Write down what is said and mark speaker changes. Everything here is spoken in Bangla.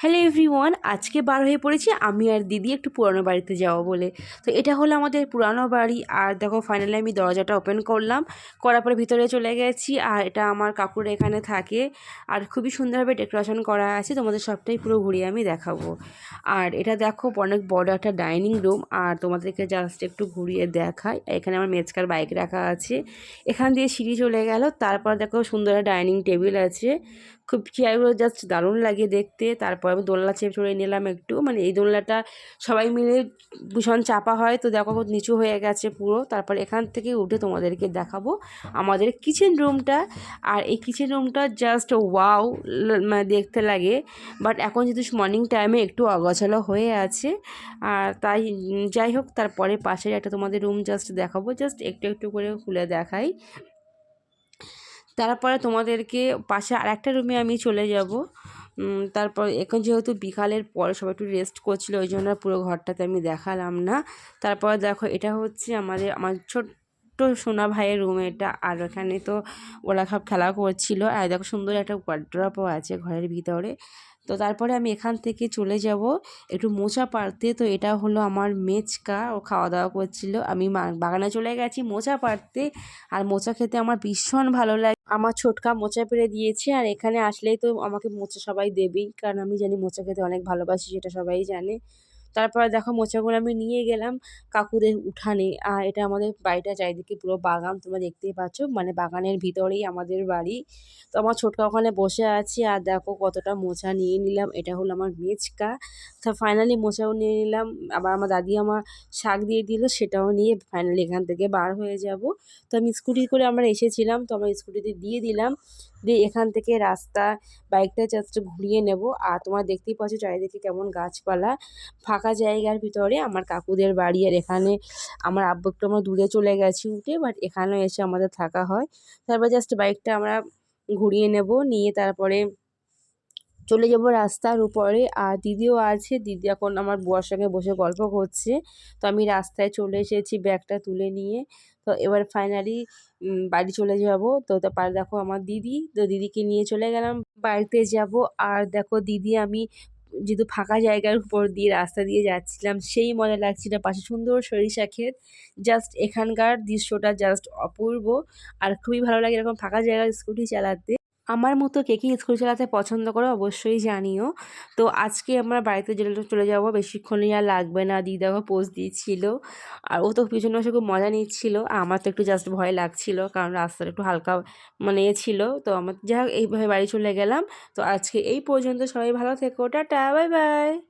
Speaker 1: হ্যালো এভরিওয়ান আজকে বার হয়ে পড়েছি, আমি আর দিদি একটু পুরানো বাড়িতে যাব বলে। তো এটা হলো আমাদের পুরানো বাড়ি, আর দেখো ফাইনালি আমি দরজাটা ওপেন করলাম, করার পরে ভিতরে চলে গেছি, আর এটা আমার কাকুর এখানে থাকে। আর খুবই সুন্দরভাবে ডেকোরেশন করা আছে, তোমাদের সবটাই পুরো ঘুরিয়ে আমি দেখাবো। আর এটা দেখো অনেক বড় একটা ডাইনিং রুম আর তোমাদেরকে জাস্ট একটু ঘুরিয়ে দেখাই। এখানে আমার মেজকার বাইক রাখা আছে। এখান দিয়ে সিঁড়ি চলে গেল, তারপর দেখো সুন্দর ডাইনিং টেবিল আছে। খুব চেয়ারগুলো জাস্ট দারুণ লাগে দেখতে। তারপর আমি দোলনা চেপে চড়ে নিলাম একটু। মানে এই দোলনাটা সবাই মিলে ভীষণ চাপা হয়, তো দেখো নিচু হয়ে গেছে পুরো। তারপর এখান থেকে উঠে তোমাদেরকে দেখাবো আমাদের কিচেন রুমটা আর এই কিচেন রুমটা জাস্ট ওয়াও মানে দেখতে লাগে। বাট এখন যেহেতু মর্নিং টাইমে একটু অগোছালো হয়ে আছে। আর তাই যাই হোক, তারপরে পাশে একটা তোমাদের রুম জাস্ট দেখাবো। জাস্ট একটু একটু করে খুলে দেখাই। তারপরে তোমাদেরকে পাশে আরেকটা রুমে আমি চলে যাব। তারপর এখন যেহেতু বিকালের পরে সবাই একটু রেস্ট করছিল, ওই জন্য পুরো ঘরটাতে আমি দেখালাম না। তারপর দেখো, এটা হচ্ছে আমাদের, আমার ছোট্ট সোনা ভাইয়ের রুম এটা। আর এখানে তো ওরা সব খেলা করছিল। আর দেখো সুন্দর একটা ওয়ার্ড্রপও আছে ঘরের ভিতরে। তো তারপরে আমি এখান থেকে চলে যাব। একটু মোচা পাড়তে। তো এটা হলো আমার মেচকা। ও খাওয়া দাওয়া করছিল। আমি বাগানে চলে গেছি মোচা পাড়তে। আর মোচা খেতে আমার ভীষণ ভালো লাগে। আমার ছোটকা মোচা পেরে দিয়েছে। আর এখানে আসলেই তো আমাকে মোচা সবাই দেবেই। কারণ আমি জানি মোচা খেতে অনেক ভালোবাসি, সেটা সবাই জানে। তারপরে দেখো মোচাগুলো আমি নিয়ে গেলাম। কাকুদের উঠানে। আর এটা আমাদের বাড়িটা চারিদিকে পুরো বাগান, তোমরা দেখতেই পাচ্ছ। মানে বাগানের ভিতরেই আমাদের বাড়ি। তো আমার ছোটকা ওখানে বসে আছি। আর দেখো কতটা মোচা নিয়ে নিলাম। এটা হলো আমার মেচকা। তো ফাইনালি মোচাও নিয়ে নিলাম। আবার আমার দাদি আমার শাক দিয়ে দিল, সেটাও নিয়ে ফাইনালি এখান থেকে বার হয়ে যাব। তো আমি স্কুটি করে আমরা এসেছিলাম। তো আমার স্কুটিতে দিয়ে দিলাম। দিয়ে এখান থেকে রাস্তা বাইকটা জাস্ট ঘুরিয়ে নেব। আর তোমার দেখতেই পাচ্ছ চারিদিকে কেমন গাছপালা। ফাঁকা জায়গার ভিতরে আমার কাকুদের বাড়ি আর এখানে আমার আব্বু একটু আমরা দূরে চলে গেছি উঠে বাট এখানেও এসে আমাদের থাকা হয়। তারপর জাস্ট বাইকটা আমরা ঘুরিয়ে নেব, নিয়ে তারপরে চলে যাব রাস্তার উপরে। আর দিদিও আছে, দিদি এখন আমার বুয়ার সঙ্গে বসে গল্প করছে। তো আমি রাস্তায় চলে এসেছি ব্যাগটা তুলে নিয়ে। তো এবার ফাইনালি বাড়ি চলে যাব। তো তারপর দেখো আমার দিদি, তো দিদিকে নিয়ে চলে গেলাম। বাড়িতে যাব। আর দেখো দিদি আমি যেহেতু ফাঁকা জায়গার উপর দিয়ে রাস্তা দিয়ে যাচ্ছিলাম, সেই মজা লাগছিল। পাশে সুন্দর সরিষা ক্ষেত। জাস্ট এখানকার দৃশ্যটা জাস্ট অপূর্ব। আর খুবই ভালো লাগে এরকম ফাঁকা জায়গায় স্কুটি চালাতে। আমার মতো কে কী স্কুল চালাতে পছন্দ করো অবশ্যই জানিও। তো আজকে আমরা বাড়িতে যেটা চলে যাব। বেশিক্ষণই আর লাগবে না। দিদাকে পোজ দিয়েছিল আর ও তো পিছনে বসে খুব মজা নিচ্ছিল। আমার তো একটু জাস্ট ভয় লাগছিল। কারণ রাস্তাটা একটু হালকা মানে ছিল। তো আমার যা হোক, এইভাবে বাড়ি চলে গেলাম। তো আজকে এই পর্যন্ত সবাই ভালো থেকো। Tata, bye bye.